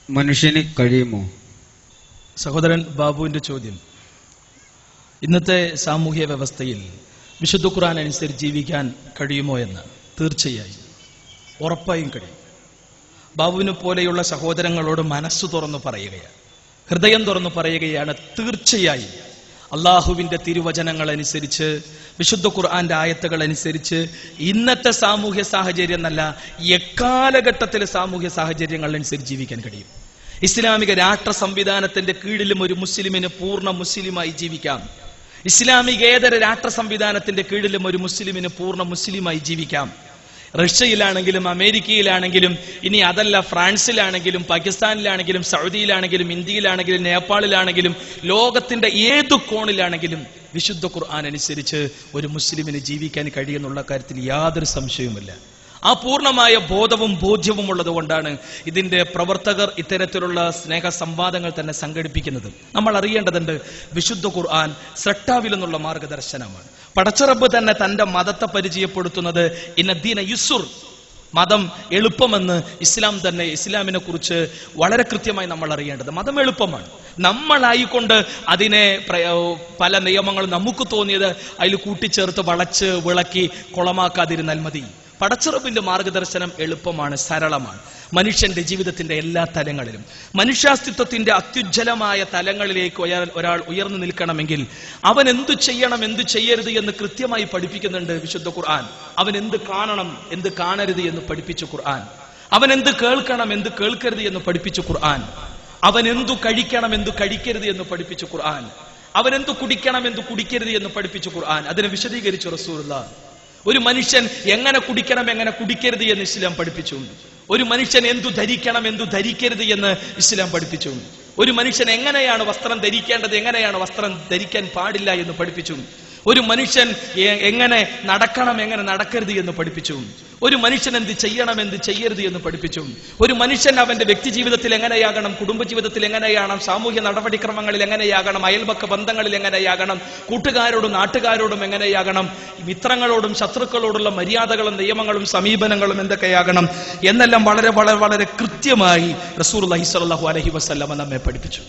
മനുഷ്യന് കഴിയുമോ? സഹോദരൻ ബാബുവിന്റെ ചോദ്യം. ഇന്നത്തെ സാമൂഹ്യ വ്യവസ്ഥയിൽ വിശുദ്ധ ഖുർആൻ അനുസരിച്ച് ജീവിക്കാൻ കഴിയുമോ എന്ന് തീർച്ചയായും ഉറപ്പായും കഴിയും. ബാബുവിനെ പോലെയുള്ള സഹോദരങ്ങളോട് മനസ്സ് തുറന്നു പറയുകയാണ് ഹൃദയം തുറന്നു പറയുകയാണ് തീർച്ചയായും അള്ളാഹുവിന്റെ തിരുവചനങ്ങൾ അനുസരിച്ച് വിശുദ്ധ ഖുർആന്റെ ആയത്തുകൾ അനുസരിച്ച് ഇന്നത്തെ സാമൂഹ്യ സാഹചര്യം എന്നല്ല എക്കാലഘട്ടത്തിലെ സാമൂഹ്യ സാഹചര്യങ്ങൾ അനുസരിച്ച് ജീവിക്കാൻ കഴിയും. ഇസ്ലാമിക രാഷ്ട്ര സംവിധാനത്തിന്റെ കീഴിലും ഒരു മുസ്ലിമിന് പൂർണ മുസ്ലിമായി ജീവിക്കാം. ഇസ്ലാമികേതര രാഷ്ട്ര സംവിധാനത്തിന്റെ കീഴിലും ഒരു മുസ്ലിമിന് പൂർണ മുസ്ലിമായി ജീവിക്കാം. റഷ്യയിലാണെങ്കിലും അമേരിക്കയിലാണെങ്കിലും ഇനി അതല്ല ഫ്രാൻസിലാണെങ്കിലും പാകിസ്ഥാനിലാണെങ്കിലും സൗദിയിലാണെങ്കിലും ഇന്ത്യയിലാണെങ്കിലും നേപ്പാളിലാണെങ്കിലും ലോകത്തിന്റെ ഏതു കോണിലാണെങ്കിലും വിശുദ്ധ ഖുർആൻ അനുസരിച്ച് ഒരു മുസ്ലിമിന് ജീവിക്കാൻ കഴിയുന്നുള്ള കാര്യത്തിൽ യാതൊരു സംശയവുമില്ല. ആ പൂർണമായ ബോധവും ബോധ്യവും ഉള്ളത് കൊണ്ടാണ് ഇതിന്റെ പ്രവർത്തകർ ഇത്തരത്തിലുള്ള സ്നേഹ സംവാദങ്ങൾ തന്നെ സംഘടിപ്പിക്കുന്നത്. നമ്മൾ അറിയേണ്ടതുണ്ട് വിശുദ്ധ ഖുർആൻ സട്ടാവിൽ നിന്നുള്ള മാർഗദർശനമാണ്. പടച്ചറബ് തന്നെ തന്റെ മതത്തെ പരിചയപ്പെടുത്തുന്നത് ഇന്നദ്ദീന യുസുർ മതം എളുപ്പമെന്ന് ഇസ്ലാം തന്നെ ഇസ്ലാമിനെ കുറിച്ച് വളരെ കൃത്യമായി നമ്മൾ അറിയേണ്ടത്. മതം എളുപ്പമാണ്. നമ്മളായിക്കൊണ്ട് അതിനെ പല നിയമങ്ങളും നമുക്ക് തോന്നിയത് അതിൽ കൂട്ടിച്ചേർത്ത് വളച്ച് വിളക്കി കുളമാക്കാതിരുന്നാൽ മതി. പടച്ചുറപ്പിന്റെ മാർഗദർശനം എളുപ്പമാണ് സരളമാണ്. മനുഷ്യന്റെ ജീവിതത്തിന്റെ എല്ലാ തലങ്ങളിലും. മനുഷ്യാസ്തിത്വത്തിന്റെ അത്യുജ്ജലമായ തലങ്ങളിലേക്ക് ഒരാൾ ഉയർന്നു നിൽക്കണമെങ്കിൽ അവൻ എന്തു ചെയ്യണം എന്തു ചെയ്യരുത് എന്ന് കൃത്യമായി പഠിപ്പിക്കുന്നുണ്ട് വിശുദ്ധ ഖുർആൻ. അവൻ എന്ത് കാണണം എന്ത് കാണരുത് എന്ന് പഠിപ്പിച്ചു ഖുർആൻ. അവൻ എന്ത് കേൾക്കണം എന്ത് കേൾക്കരുത് എന്ന് പഠിപ്പിച്ചു ഖുർആൻ. അവൻ എന്തു കഴിക്കണം എന്തു കഴിക്കരുത് എന്ന് പഠിപ്പിച്ചു ഖുർആൻ. അവൻ എന്തു കുടിക്കണം എന്തു കുടിക്കരുത് എന്ന് പഠിപ്പിച്ചു ഖുർആൻ. അതിനെ വിശദീകരിച്ചു റസൂലുള്ള. ഒരു മനുഷ്യൻ എങ്ങനെ കുടിക്കണം എങ്ങനെ കുടിക്കരുത് എന്ന് ഇസ്ലാം പഠിപ്പിച്ചു ഒരു മനുഷ്യൻ എന്തു ധരിക്കണം എന്തു ധരിക്കരുത് എന്ന് ഇസ്ലാം പഠിപ്പിച്ചു ഒരു മനുഷ്യൻ എങ്ങനെയാണ് വസ്ത്രം ധരിക്കേണ്ടത് എങ്ങനെയാണ് വസ്ത്രം ധരിക്കാൻ പാടില്ല എന്ന് പഠിപ്പിച്ചു ഒരു മനുഷ്യൻ എങ്ങനെ നടക്കണം എങ്ങനെ നടക്കരുത് എന്ന് പഠിപ്പിച്ചു ഒരു മനുഷ്യൻ എന്ത് ചെയ്യണം എന്ത് ചെയ്യരുത് എന്ന് പഠിപ്പിച്ചു. ഒരു മനുഷ്യൻ അവന്റെ വ്യക്തി ജീവിതത്തിൽ എങ്ങനെയാകണം കുടുംബജീവിതത്തിൽ എങ്ങനെയാകണം സാമൂഹ്യ നടപടിക്രമങ്ങളിൽ എങ്ങനെയാകണം അയൽപക്ക ബന്ധങ്ങളിൽ എങ്ങനെയാകണം കൂട്ടുകാരോടും നാട്ടുകാരോടും എങ്ങനെയാകണം മിത്രങ്ങളോടും ശത്രുക്കളോടുള്ള മര്യാദകളും നിയമങ്ങളും സമീപനങ്ങളും എന്തൊക്കെയാകണം എന്നെല്ലാം വളരെ വളരെ വളരെ കൃത്യമായി റസൂർ അലഹി സ്വല്ലല്ലാഹു അലഹി വസ്ല്ലമ നമ്മെ പഠിപ്പിച്ചു.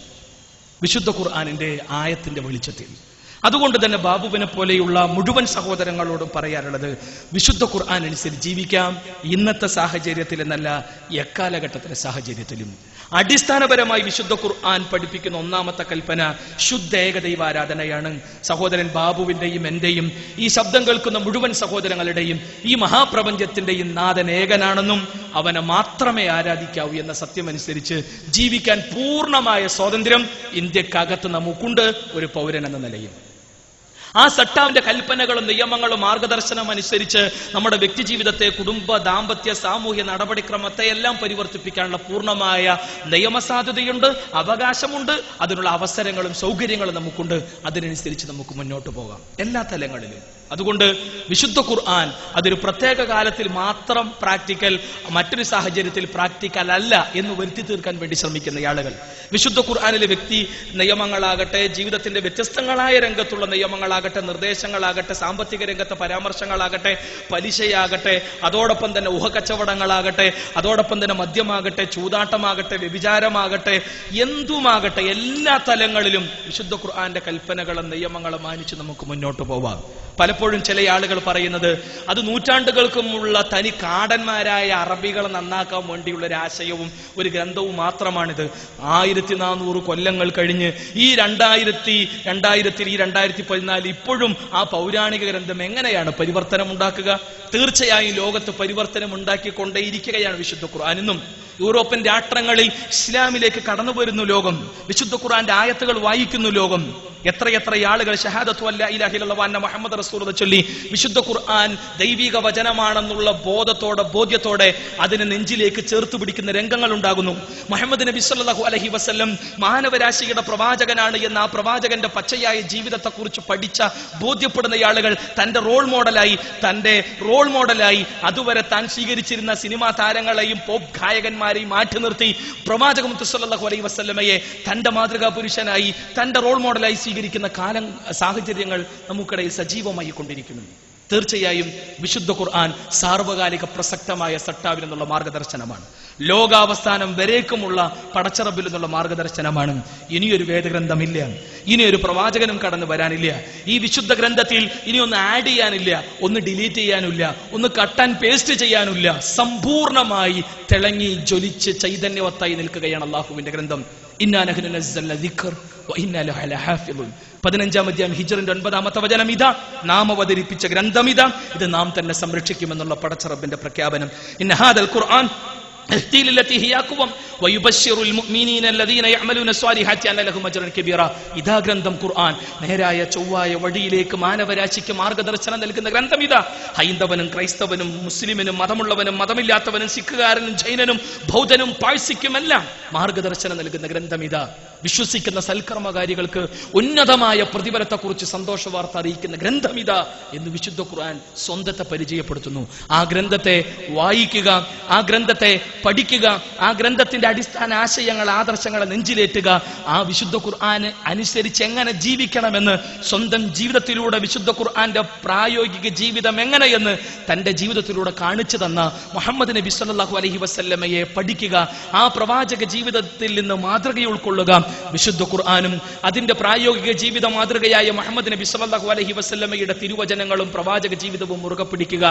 വിശുദ്ധ ഖുർആാനിന്റെ ആയത്തിന്റെ വെളിച്ചത്തിൽ. അതുകൊണ്ട് തന്നെ ബാബുവിനെ പോലെയുള്ള മുഴുവൻ സഹോദരങ്ങളോടും പറയാനുള്ളത് വിശുദ്ധ ഖുർആൻ അനുസരിച്ച് ജീവിക്കാം. ഇന്നത്തെ സാഹചര്യത്തിൽ എന്നല്ല എക്കാലഘട്ടത്തിലെ സാഹചര്യത്തിലും. അടിസ്ഥാനപരമായി വിശുദ്ധ ഖുർആൻ പഠിപ്പിക്കുന്ന ഒന്നാമത്തെ കൽപ്പന ശുദ്ധ ഏകദൈവ ആരാധനയാണ്. സഹോദരൻ ബാബുവിന്റെയും എന്റെയും ഈ ശബ്ദം കേൾക്കുന്ന മുഴുവൻ സഹോദരങ്ങളുടെയും ഈ മഹാപ്രപഞ്ചത്തിന്റെയും നാഥൻ ഏകനാണെന്നും അവനെ മാത്രമേ ആരാധിക്കാവൂ എന്ന സത്യമനുസരിച്ച് ജീവിക്കാൻ പൂർണമായ സ്വാതന്ത്ര്യം ഇന്ത്യക്കകത്ത് നമുക്കുണ്ട്. ഒരു പൗരൻ എന്ന നിലയിൽ. ആ സട്ടാവിന്റെ കൽപ്പനകളും നിയമങ്ങളും മാർഗദർശനം അനുസരിച്ച് നമ്മുടെ വ്യക്തി ജീവിതത്തെ കുടുംബ ദാമ്പത്യ സാമൂഹ്യ നടപടിക്രമത്തെ എല്ലാം പരിവർത്തിപ്പിക്കാനുള്ള പൂർണമായ നിയമസാധ്യതയുണ്ട് അവകാശമുണ്ട് അതിനുള്ള അവസരങ്ങളും സൗകര്യങ്ങളും നമുക്കുണ്ട്. അതിനനുസരിച്ച് നമുക്ക് മുന്നോട്ട് പോകാം. എല്ലാ തലങ്ങളിലും അതുകൊണ്ട് വിശുദ്ധ ഖുർആൻ അതൊരു പ്രത്യേക കാലത്തിൽ മാത്രം പ്രാക്ടിക്കൽ മറ്റൊരു സാഹചര്യത്തിൽ പ്രാക്ടിക്കൽ അല്ല എന്ന് വരുത്തി തീർക്കാൻ വേണ്ടി ശ്രമിക്കുന്ന ആളുകൾ. വിശുദ്ധ ഖുർആാനിലെ വ്യക്തി നിയമങ്ങളാകട്ടെ ജീവിതത്തിന്റെ വ്യത്യസ്തങ്ങളായ രംഗത്തുള്ള നിയമങ്ങളാകട്ടെ നിർദ്ദേശങ്ങളാകട്ടെ സാമ്പത്തിക രംഗത്തെ പരാമർശങ്ങളാകട്ടെ പലിശയാകട്ടെ അതോടൊപ്പം തന്നെ ഊഹക്കച്ചവടങ്ങളാകട്ടെ അതോടൊപ്പം തന്നെ മദ്യമാകട്ടെ ചൂതാട്ടമാകട്ടെ വ്യഭിചാരമാകട്ടെ എന്തുമാകട്ടെ എല്ലാ തലങ്ങളിലും വിശുദ്ധ ഖുർആാന്റെ കൽപ്പനകളും നിയമങ്ങളും മാനിച്ച് നമുക്ക് മുന്നോട്ട് പോവാം. പലപ്പോഴും ചില ആളുകൾ പറയുന്നത് അത് നൂറ്റാണ്ടുകൾക്കുമുള്ള തനി കാടന്മാരായ അറബികളെ നന്നാക്കാൻ വേണ്ടിയുള്ള ഒരു ആശയവും ഒരു ഗ്രന്ഥവും മാത്രമാണിത്. ആയിരത്തി നാനൂറ് കൊല്ലങ്ങൾ കഴിഞ്ഞ് ഈ രണ്ടായിരത്തി രണ്ടായിരത്തിൽ ഈ രണ്ടായിരത്തി പതിനാല് ഇപ്പോഴും ആ പൗരാണിക ഗ്രന്ഥം എങ്ങനെയാണ് പരിവർത്തനം ഉണ്ടാക്കുക തീർച്ചയായും ലോകത്ത് പരിവർത്തനം ഉണ്ടാക്കിക്കൊണ്ടേയിരിക്കുകയാണ് വിശുദ്ധ ഖുർആാനെന്നും യൂറോപ്യൻ രാഷ്ട്രങ്ങളിൽ ഇസ്ലാമിലേക്ക് കടന്നു വരുന്നു ലോകം. വിശുദ്ധ ഖുർആന്റെ ആയത്തുകൾ വായിക്കുന്നു ലോകം. എത്രയെത്ര ആളുകൾ ഷഹാദത്തു അല്ല ഇലാഹിലുള്ള മുഹമ്മദ് റസൂൽ ചൊല്ലി വിശുദ്ധ ഖുർആൻ ദൈവിക വചനമാണെന്നുള്ള ബോധത്തോടെ ബോധ്യത്തോടെ അതിനെ നെഞ്ചിലേക്ക് ചേർത്ത് പിടിക്കുന്ന രംഗങ്ങൾ ഉണ്ടാകുന്നു. മുഹമ്മദ് നബി സല്ലാഹു അലഹി വസ്ല്ലം മാനവരാശിയുടെ പ്രവാചകനാണ് എന്ന ആ പ്രവാചകന്റെ പച്ചയായ ജീവിതത്തെക്കുറിച്ച് പഠിച്ച ബോധ്യപ്പെടുന്ന ആളുകൾ തന്റെ റോൾ മോഡലായി തന്റെ റോൾ മോഡലായി അതുവരെ താൻ സ്വീകരിച്ചിരുന്ന സിനിമാ താരങ്ങളെയും പോപ്പ് ഗായകന്മാരെയും മാറ്റി നിർത്തി പ്രവാചക മുത്തുസല്ലാഹു അലൈഹി വസ്ല്ലമയെ തന്റെ മാതൃകാ പുരുഷനായി തന്റെ റോൾ മോഡലായി സ്വീകരിക്കുന്ന കാലം സാഹചര്യങ്ങൾ നമുക്കിടയിൽ സജീവമായി കൊണ്ടിരിക്കുന്നു തീർച്ചയായും വിശുദ്ധ ഖുർആൻ സാർവകാലിക പ്രസക്തമായ സട്ടാവിൽ നിന്നുള്ള മാർഗദർശനമാണ്. ലോകാവസ്ഥാനം വരേക്കുമുള്ള പടച്ചറബിൽ നിന്നുള്ള മാർഗദർശനമാണ്. ഇനിയൊരു വേദഗ്രന്ഥമില്ല. ഇനിയൊരു പ്രവാചകനും കടന്നു വരാനില്ല. ഈ വിശുദ്ധ ഗ്രന്ഥത്തിൽ ഇനി ഒന്ന് ആഡ് ചെയ്യാനില്ല ഒന്ന് ഡിലീറ്റ് ചെയ്യാനില്ല ഒന്ന് കട്ട് ആൻഡ് പേസ്റ്റ് ചെയ്യാനില്ല. സമ്പൂർണമായി തിളങ്ങി ജ്വലിച്ച് ചൈതന്യവത്തായി നിൽക്കുകയാണ് അള്ളാഹുവിന്റെ ഗ്രന്ഥം. പതിനഞ്ചാം അധ്യായം ഹിജറിന്റെ ഒൻപതാമത്തെ വചനം ഇതാ. നാം അവതരിപ്പിച്ച ഗ്രന്ഥം ഇതാ. ഇത് നാം തന്നെ സംരക്ഷിക്കുമെന്നുള്ള പടച്ചറബിന്റെ പ്രഖ്യാപനം. ഇന്ന ഹാദൽ ഖുർആൻ يهدي للتي هي أقوم ويبشر المؤمنين الذين يعملون الصالحات أن لهم أجرا كبيرا ഇതാ ഗ്രന്ഥം ഖുർആൻ നേരായ ചൊവ്വായ വഴിയിലേക്ക് മാനവരാശിക്ക് മാർഗദർശനം നൽകുന്ന ഗ്രന്ഥം ഇതാ ഹൈന്ദവനും ക്രൈസ്തവനും മുസ്ലിമിനും മതമുള്ളവനും മതമില്ലാത്തവനും സിഖുകാരനും ജൈനനും ബൗദ്ധനും പാഴ്സിക്കുമെല്ലാം മാർഗദർശനം നൽകുന്ന ഗ്രന്ഥം ഇതാ വിശ്വസിക്കുന്ന സൽക്കർമ്മകാരികൾക്ക് ഉന്നതമായ പ്രതിഫലത്തെക്കുറിച്ച് സന്തോഷ വാർത്ത അറിയിക്കുന്ന ഗ്രന്ഥം ഇതാ എന്ന് വിശുദ്ധ ഖുർആൻ സ്വന്തത്തെ പരിചയപ്പെടുത്തുന്നു ആ ഗ്രന്ഥത്തെ വായിക്കുക ആ ഗ്രന്ഥത്തെ പഠിക്കുക ആ ഗ്രന്ഥത്തിന്റെ അടിസ്ഥാന ആശയങ്ങൾ ആദർശങ്ങളെ നെഞ്ചിലേറ്റുക ആ വിശുദ്ധ ഖുർആന് അനുസരിച്ച് എങ്ങനെ ജീവിക്കണമെന്ന് സ്വന്തം ജീവിതത്തിലൂടെ വിശുദ്ധ ഖുർആന്റെ പ്രായോഗിക ജീവിതം എങ്ങനെയെന്ന് തന്റെ ജീവിതത്തിലൂടെ കാണിച്ചു തന്ന മുഹമ്മദ് നബി സല്ലാഹു അലഹി വസല്ലമയെ പഠിക്കുക ആ പ്രവാചക ജീവിതത്തിൽ നിന്ന് മാതൃക ഉൾക്കൊള്ളുക വിശുദ്ധ ഖുർആാനും അതിന്റെ പ്രായോഗിക ജീവിത മാതൃകയായ മുഹമ്മദ് നബി സല്ലാഹു അലഹി വസല്ലമയുടെ തിരുവചനങ്ങളും പ്രവാചക ജീവിതവും മുറുകെ പിടിക്കുക.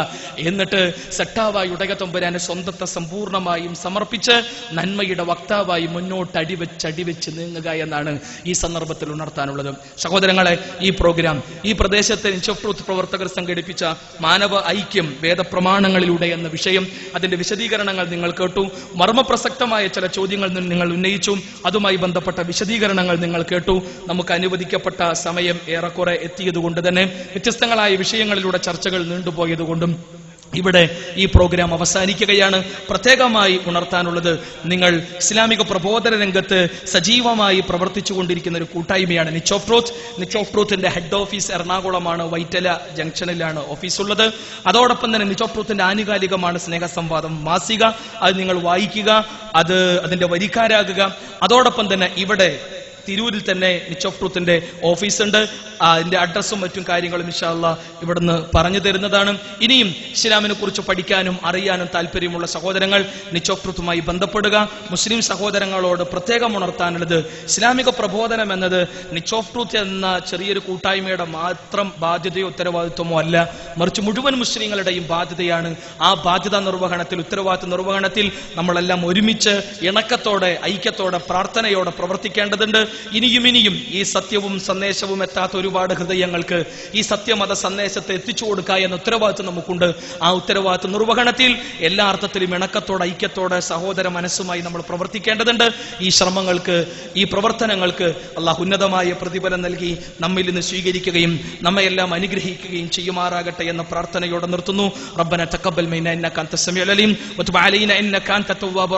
എന്നിട്ട് സട്ടാവായി ഉടകത്തൊമ്പരാന് സ്വന്തത്തെ സമ്പൂർണമായും സമർപ്പിച്ച് നന്മയുടെ വക്താവായി മുന്നോട്ട് അടിവെച്ച് അടിവെച്ച് നീങ്ങുക എന്നാണ് ഈ സന്ദർഭത്തിൽ ഉണർത്താനുള്ളത്. സഹോദരങ്ങളെ ഈ പ്രോഗ്രാം ഈ പ്രദേശത്തെ ഇൻഷോഫ് പ്രവർത്തകർ സംഘടിപ്പിച്ച മാനവ ഐക്യം വേദപ്രമാണങ്ങളിലൂടെ എന്ന വിഷയം അതിന്റെ വിശദീകരണങ്ങൾ നിങ്ങൾ കേട്ടു. മർമ്മപ്രസക്തമായ ചില ചോദ്യങ്ങൾ നിങ്ങൾ ഉന്നയിച്ചു. അതുമായി ബന്ധപ്പെട്ട വിശദീകരണങ്ങൾ നിങ്ങൾ കേട്ടു. നമുക്ക് അനുവദിക്കപ്പെട്ട സമയം ഏറെക്കുറെ എത്തിയതുകൊണ്ട് തന്നെ വ്യത്യസ്തങ്ങളായ വിഷയങ്ങളിലൂടെ ചർച്ചകൾ നീണ്ടുപോയതുകൊണ്ടും ഇവിടെ ഈ പ്രോഗ്രാം അവസാനിക്കുകയാണ്. പ്രത്യേകമായി ഉണർത്താനുള്ളത് നിങ്ങൾ ഇസ്ലാമിക പ്രബോധന രംഗത്ത് സജീവമായി പ്രവർത്തിച്ചു കൊണ്ടിരിക്കുന്ന ഒരു കൂട്ടായ്മയാണ് Niche of Truth. Niche of ട്രൂത്തിന്റെ head office എറണാകുളമാണ് വൈറ്റല ജംഗ്ഷനിലാണ് ഓഫീസ് ഉള്ളത് അതോടൊപ്പം തന്നെ നിച്ച് ഓഫ് ട്രൂത്തിന്റെ ആനുകാലികമാണ് സ്നേഹസംവാദം മാസിക. അത് നിങ്ങൾ വായിക്കുക അത് അതിന്റെ വരിക്കാരാകുക. അതോടൊപ്പം തന്നെ ഇവിടെ തിരൂരിൽ തന്നെ നിച്ച് ഓഫ് ട്രൂത്തിന്റെ ഓഫീസ് ഉണ്ട് അതിന്റെ അഡ്രസ്സും മറ്റും കാര്യങ്ങളും ഇൻഷാല്ല ഇവിടുന്ന് പറഞ്ഞു തരുന്നതാണ്. ഇനിയും ഇസ്ലാമിനെ കുറിച്ച് പഠിക്കാനും അറിയാനും താല്പര്യമുള്ള സഹോദരങ്ങൾ നിച്ച് ഓഫ് ട്രൂത്തുമായി ബന്ധപ്പെടുക. മുസ്ലിം സഹോദരങ്ങളോട് പ്രത്യേകം ഉണർത്താനുള്ളത് ഇസ്ലാമിക പ്രബോധനം എന്നത് നിച്ച് ഓഫ് ട്രൂത്ത് എന്ന ചെറിയൊരു കൂട്ടായ്മയുടെ മാത്രം ബാധ്യതയോ ഉത്തരവാദിത്വമോ അല്ല. മറിച്ച് മുഴുവൻ മുസ്ലിങ്ങളുടെയും ബാധ്യതയാണ് ആ ബാധ്യതാ നിർവഹണത്തിൽ ഉത്തരവാദിത്വ നിർവഹണത്തിൽ നമ്മളെല്ലാം ഒരുമിച്ച് ഇണക്കത്തോടെ ഐക്യത്തോടെ പ്രാർത്ഥനയോടെ പ്രവർത്തിക്കേണ്ടതുണ്ട്. ഇനിയും ഇനിയും ഈ സത്യവും സന്ദേശവും എത്താത്ത ഒരുപാട് ഹൃദയങ്ങൾക്ക് ഈ സത്യമത സന്ദേശത്തെ എത്തിച്ചു കൊടുക്ക എന്ന ഉത്തരവാദിത്വം നമുക്കുണ്ട്. ആ ഉത്തരവാദിത്വ നിർവഹണത്തിൽ എല്ലാ അർത്ഥത്തിലും ഇണക്കത്തോടെ ഐക്യത്തോടെ സഹോദര മനസ്സുമായി നമ്മൾ പ്രവർത്തിക്കേണ്ടതുണ്ട്. ഈ ശ്രമങ്ങൾക്ക് ഈ പ്രവർത്തനങ്ങൾക്ക് അള്ളാഹ് ഉന്നതമായ പ്രതിഫലം നൽകി നമ്മിൽ നിന്ന് സ്വീകരിക്കുകയും നമ്മയെല്ലാം അനുഗ്രഹിക്കുകയും ചെയ്യുമാറാകട്ടെ എന്ന പ്രാർത്ഥനയോടെ നിർത്തുന്നു. റബ്ബന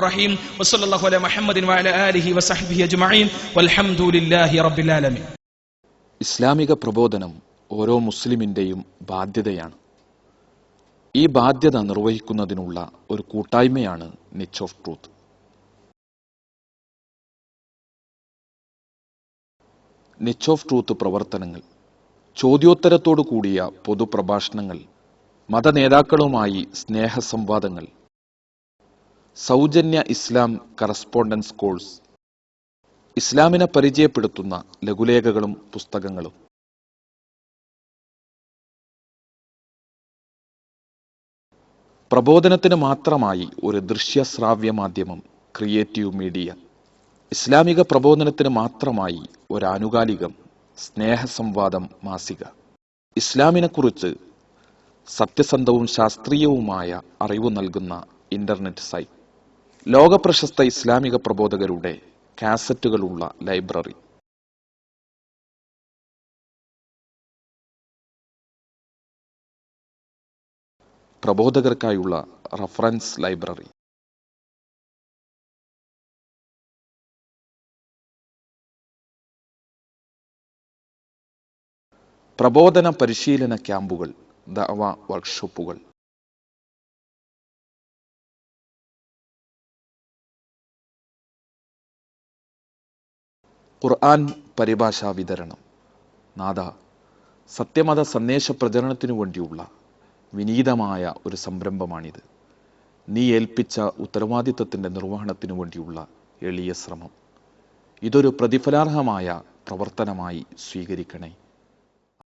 റഹീം വസല്ലല്ലാഹു അലാ മുഹമ്മദിൻ വഅലാ ആലിഹി വസഹ്ബിഹി അജ്മഈൻ വൽഹംദുലില്ലാഹി ആലമീൻ. ഇസ്ലാമിക പ്രബോധനം ഓരോ മുസ്ലിമിന്റെയും ബാധ്യതയാണ്. ഈ ബാധ്യത നിർവഹിക്കുന്നതിനുള്ള ഒരു കൂട്ടായ്മയാണ് Niche of Truth Niche of Truth പ്രവർത്തനങ്ങൾ ചോദ്യോത്തരത്തോടു കൂടിയ പൊതുപ്രഭാഷണങ്ങൾ മതനേതാക്കളുമായി സ്നേഹസംവാദങ്ങൾ സൗജന്യ ഇസ്ലാം കറസ്പോണ്ടൻസ് കോഴ്സ് ഇസ്ലാമിനെ പരിചയപ്പെടുത്തുന്ന ലഘുലേഖകളും പുസ്തകങ്ങളും. പ്രബോധനത്തിന് മാത്രമായി ഒരു ദൃശ്യ ശ്രാവ്യ മാധ്യമം ക്രിയേറ്റീവ് മീഡിയ. ഇസ്ലാമിക പ്രബോധനത്തിന് മാത്രമായി ഒരു ആനുകാലികം സ്നേഹസംവാദം മാസിക. ഇസ്ലാമിനെക്കുറിച്ച് സത്യസന്ധവും ശാസ്ത്രീയവുമായ അറിവ് നൽകുന്ന ഇന്റർനെറ്റ് സൈറ്റ്. ലോകപ്രശസ്ത ഇസ്ലാമിക പ്രബോധകരുടെ കാസറ്റുകളുള്ള ലൈബ്രറി. പ്രബോധകർക്കായുള്ള റഫറൻസ് ലൈബ്രറി. പ്രബോധന പരിശീലന ക്യാമ്പുകൾ ദഅവ വർക്ക്ഷോപ്പുകൾ. ഖുർആൻ പരിഭാഷാ വിതരണം. നാഥ സത്യമത സന്ദേശ പ്രചരണത്തിനു വേണ്ടിയുള്ള വിനീതമായ ഒരു സംരംഭമാണിത്. നീ ഏൽപ്പിച്ച ഉത്തരവാദിത്വത്തിന്റെ നിർവഹണത്തിനു വേണ്ടിയുള്ള എളിയ ശ്രമം. ഇതൊരു പ്രതിഫലാർഹമായ പ്രവർത്തനമായി സ്വീകരിക്കണേ.